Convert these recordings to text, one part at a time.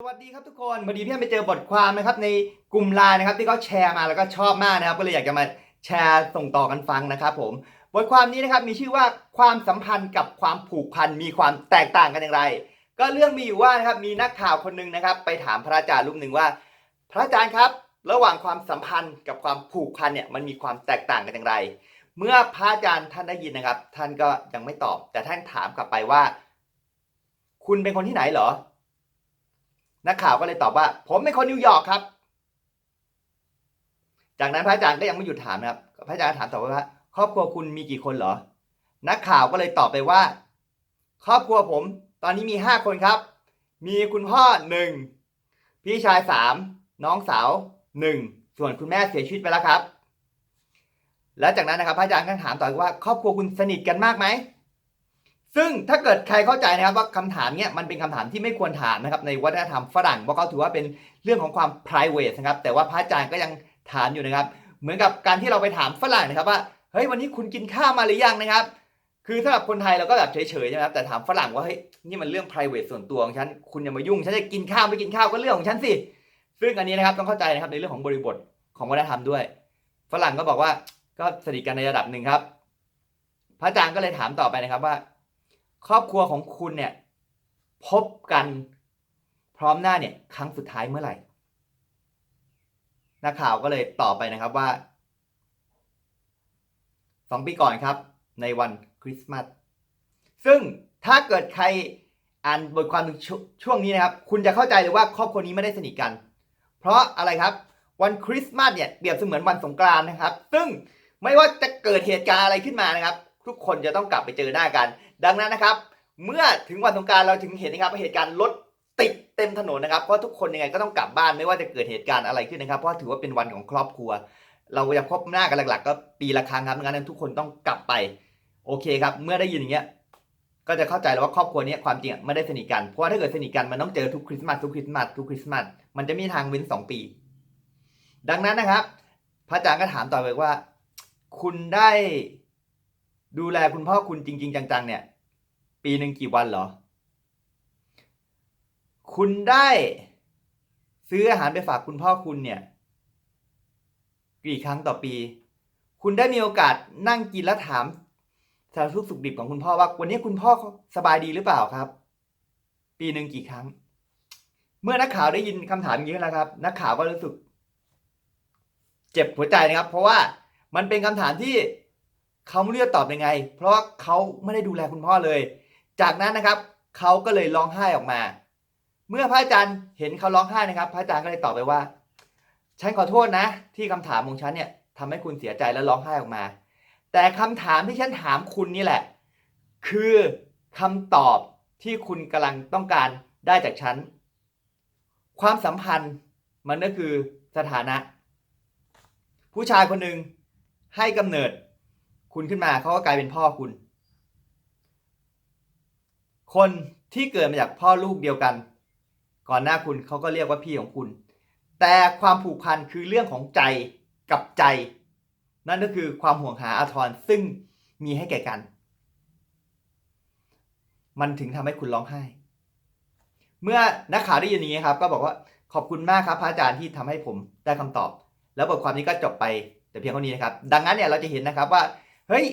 สวัสดีครับทุกคนพอดีพี่ไปเจอบทความนะครับในกลุ่มไลน์นะครับที่เขาแชร์มาแล้วก็ชอบมากนะครับ ก็เลยอยากจะมาแชร์ส่งต่อกันฟังนะครับผมบทความนี้นะครับมีชื่อว่าความสัมพันธ์กับความผูกพันมีความแตกต่างกันอย่างไร ก็เรื่องมีอยู่ว่านะครับมีนักข่าวคนหนึ่งนะครับ ไปถามพระอาจารย์รูปหนึ่งว่า พระอาจารย์ครับ ระหว่างความสัมพันธ์กับความผูกพันเนี่ยมันมีความแตกต่างกันอย่างไร เมื่อพระอาจารย์ท่านได้ยินนะครับ ท่านก็ยังไม่ตอบ แต่ท่านถามกลับไปว่า คุณเป็นคนที่ไหนเหรอ นักข่าวก็เลยตอบว่า ผมเป็นคนนิวยอร์กครับ จากนั้นพระอาจารย์ก็ยังไม่หยุดถามนะครับ พระอาจารย์ถามต่อว่า ครอบครัวคุณมีกี่คนเหรอ นักข่าวก็เลยตอบไปว่า ครอบครัวผม ตอนนี้มีห้าคนครับ มีคุณพ่อหนึ่งพี่ชายสามน้องสาวหนึ่งส่วนคุณแม่เสียชีวิตไปแล้วครับ แล้วจากนั้นนะครับพระอาจารย์ก็ถามต่อว่า ครอบครัวคุณสนิทกันมากไหม ซึ่งถ้าเกิดใครเข้าใจนะครับว่าคำถามเนี้ยมันเป็นคำถามที่ไม่ควรถามนะครับในวัฒนธรรมฝรั่งเพราะเขาถือว่าเป็นเรื่องของความ p r i v a t นะครับแต่ว่าพระอาจารย์ก็ยังถามอยู่นะครับ เหมือนกับการที่เราไปถามฝรั่งนะครับว่าเฮ้ยวันนี้คุณกินข้าวมาหรือยังนะครับ คือสำหรับคนไทยเราก็แบบเฉยๆใช่ไหมครับแต่ถามฝรั่งว่าเฮ้ยนี่มันเรื่อง p r i v a t ส่วนตัวของฉันคุณอย่ามายุ่งฉันจะกินข้าวไม่กินข้าวก็เรื่องของฉันสิซึ่งอันนี้นะครับต้องเข้าใจนะครับในเรื่องของบริบทของวัฒนธรรมด้วย ฝรั่งก็บอกว่าก็สนิทกันในระดับหนึ่งครับ พระอาจารย์ก็เลยถามต่อไปนะครับว่า ครอบครัวของคุณเนี่ยพบกันพร้อมหน้าเนี่ยครั้งสุดท้ายเมื่อไหร่นักข่าวก็เลยตอบไปนะครับว่าสองปีก่อนครับ ในวันคริสต์มาสซึ่งถ้าเกิดใครอ่านบทความชช่วงนี้นะครับ คุณจะเข้าใจเลยว่าครอบครัวนี้ไม่ได้สนิทกัน เพราะอะไรครับ วันคริสต์มาสเนี่ยเปรียบเสมือนวันสงกรานต์นะครับ ซึ่งไม่ว่าจะเกิดเหตุการณ์อะไรขึ้นมานะครับ ทุกคนจะต้องกลับไปเจอหน้ากัน ดังนั้นนะครับ เมื่อถึงวันสงการเราถึงเห็นนะครับว่าเหตุการณ์รถติดเต็มถนนนะครับเพราะทุกคนยังไงก็ต้องกลับบ้านไม่ว่าจะเกิดเหตุการณ์อะไรขึ้นนะครับ เพราะถือว่าเป็นวันของครอบครัว เราจะพบหน้ากันหลัก ๆ ก็ปีละครั้งครับดังนั้นทุกคนต้องกลับไป โอเคครับ เมื่อได้ยินอย่างเงี้ยก็จะเข้าใจแล้วว่าครอบครัวนี้ความจริงอะไม่ได้สนิทกันเพราะว่าถ้าเกิดสนิทกันมันต้องเจอทุกคริสต์มาสทุกคริสต์มาสทุกคริสต์มาสมันจะมีทางเว้นสองปี ดังนั้นนะครับ พระอาจารย์ก็ถามต่อไปว่า คุณได้ดูแลคุณพ่อคุณจริง ๆ จังๆเนี่ย ปีหนึ่งกี่วันเหรอ คุณได้ซื้ออาหารไปฝากคุณพ่อคุณเนี่ย กี่ครั้งต่อปี คุณได้มีโอกาสนั่งกินแล้วถามสารทุกสุขดิบของคุณพ่อว่า วันนี้คุณพ่อสบายดีหรือเปล่าครับ ปีหนึ่งกี่ครั้ง เมื่อนักข่าวได้ยินคำถามนี้แล้วครับ นักข่าวก็รู้สึก เจ็บหัวใจนะครับ เพราะว่ามันเป็นคำถามที่เขาไม่รู้จะตอบยังไง เพราะว่าเขาไม่ได้ดูแลคุณพ่อเลย จากนั้นนะครับเขาก็เลยร้องไห้ออกมา เมื่อพระอาจารย์เห็นเขาร้องไห้นะครับ พระอาจารย์ก็เลยตอบไปว่า ฉันขอโทษนะ ที่คำถามของฉันเนี่ยทำให้คุณเสียใจและร้องไห้ออกมา แต่คำถามที่ฉันถามคุณนี่แหละ คือคำตอบที่คุณกำลังต้องการได้จากฉัน ความสัมพันธ์มันก็คือสถานะ ผู้ชายคนหนึ่งให้กำเนิดคุณขึ้นมาเขาก็กลายเป็นพ่อคุณ คนที่เกิดมาจากพ่อลูกเดียวกัน ก่อนหน้าคุณเขาก็เรียกว่าพี่ของคุณ แต่ความผูกพันคือเรื่องของใจกับใจ นั่นก็คือความห่วงหาอาทรซึ่งมีให้แก่กัน มันถึงทำให้คุณร้องไห้ เมื่อนักข่าวได้ยินอย่างนี้ครับ ก็บอกว่าขอบคุณมากครับพระอาจารย์ที่ทำให้ผมได้คำตอบ แล้วบทความนี้ก็จบไปแต่เพียงเท่านี้นะครับ ดังนั้นเนี่ยเราจะเห็นนะครับว่า เฮ้ย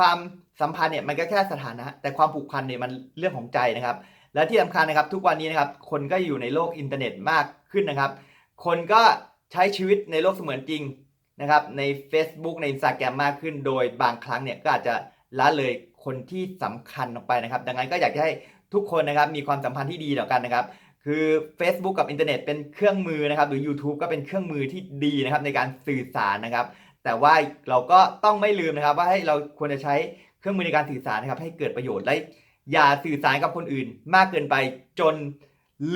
ความสัมพันธ์เนี่ยมันก็แค่สถานะ แต่ความผูกพันเนี่ยมันเรื่องของใจนะครับ และที่สำคัญนะครับทุกวันนี้นะครับคนก็อยู่ในโลกอินเทอร์เน็ตมากขึ้นนะครับ คนก็ใช้ชีวิตในโลกเสมือนจริงนะครับใน Facebook ใน Instagram มากขึ้น โดยบางครั้งเนี่ยก็อาจจะละเลยคนที่สำคัญออกไปนะครับ ดังนั้นก็อยากจะให้ทุกคนนะครับมีความสัมพันธ์ที่ดีต่อกันนะครับ คือ Facebook กับอินเทอร์เน็ตเป็นเครื่องมือนะครับ หรือ YouTube ก็เป็นเครื่องมือที่ดีนะครับในการสื่อสารนะครับ แต่ว่าเราก็ต้องไม่ลืมนะครับ ว่าให้เราควรจะใช้เครื่องมือในการสื่อสารนะครับ ให้เกิดประโยชน์และอย่าสื่อสารกับคนอื่น มากเกินไปจน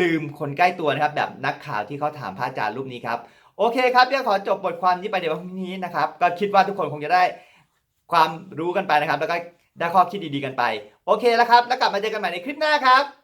ลืมคนใกล้ตัวนะครับ แบบนักข่าวที่เขาถามพระอาจารย์รูปนี้ครับโอเคครับเดี๋ยวขอจบบทความนี้ไปเดี๋ยววันนี้นะครับ ก็คิดว่าทุกคนคงจะได้ความรู้กันไปนะครับ แล้วก็ได้ข้อคิดดีๆกันไป โอเคแล้วครับ แล้วกลับมาเจอกันใหม่ในคลิปหน้าครับ